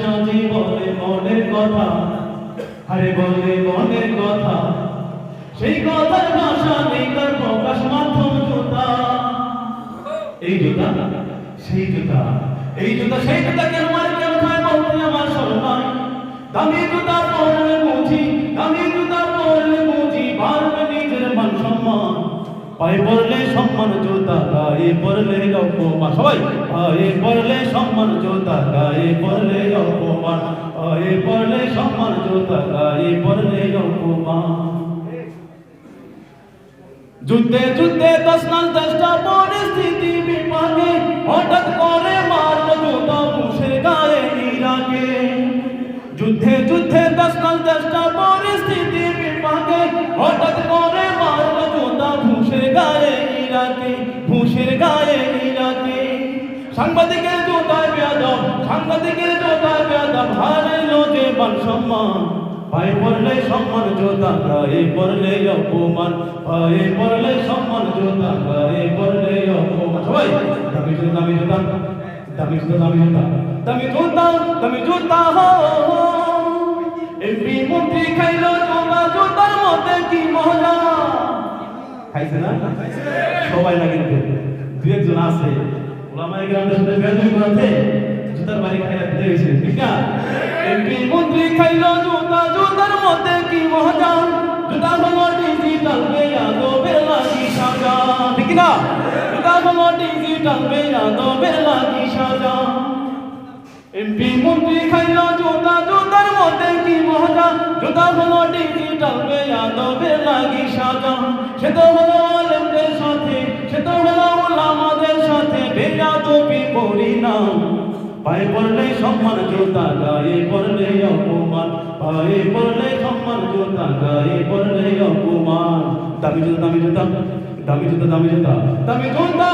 সাজি বলে আরে বলে মনের কথা। সেই কথার ভাষা নেই তার প্রকাশ মাধ্যম জুতা। এই জুতা, সেই জুতা, এই জুতা, সেই জুতা কেন মার, কেন খায় বলতে আমার সম্মান দামি জুতা পরলে মুজি দামি জুতা পরলে পায়ে পড়লে সম্মান জুতা গায়ে পড়লে অপমান। সবাই পায়ে পড়লে সম্মান জুতা গায়ে পড়লে অপমান। পায়ে পড়লে সম্মান জুতা গায়ে পড়লে অপমান। যুদ্ধে যুদ্ধে দশ নাল দশটা পরিস্থিতি বিপাকে হঠাৎ করে মারল জুতা মুসের গায়ে ইরাকে যুদ্ধে যুদ্ধে দশ নাল দশটা পরিস্থিতি বিপাকে হঠাৎ ইরাকে মুসের গায়ে ইরাকে সাংবাদিকের জোতায় বেয়াদব, সাংবাদিকের জোতায় বেয়াদব হারাইল যে মান সম্মান। পায়ে পড়লে সম্মান, জোতা গায়ে পড়লে অপমান। পায়ে পড়লে সম্মান, জোতা গায়ে পড়লে অপমান। সবাই, দামি জুতা দামি জুতা। দামি জুতা দামি জুতা। দামি জুতা দামি জুতা। হো এমপি মন্ত্রী খাইলো খাইছে না? সবাই না কিন্তু দু একজন আছে। ওলামাই গ্রামের সাথে বেদবি করাতে জুতার বাড়ি খাইয়া দিতে হয়েছে ঠিক না? এমপি মন্ত্রী খাইলো জুতা, জুতার মধ্যে কি মজা? জুতা হলো ডিজিটাল বেয়াদবের লাগি সাজা। ঠিক না? জুতা ডিজিটাল বেয়াদবের লাগি সাজা। এমপি মন্ত্রী জুতা হলো ডিজিটাল বেয়াদবের লাগি সাজা সে তো হলো আলেমদের সাথে সে তো হলো ওলামাদের সাথে বেয়াদবি না পায়ে পড়লে সম্মান জুতা গায়ে পড়লে অপমান পায়ে পড়লে সম্মান জুতা গায়ে পড়লে অপমান দামি জুতা দামি জুতা দামি জুতা দামি জুতা দামি জুতা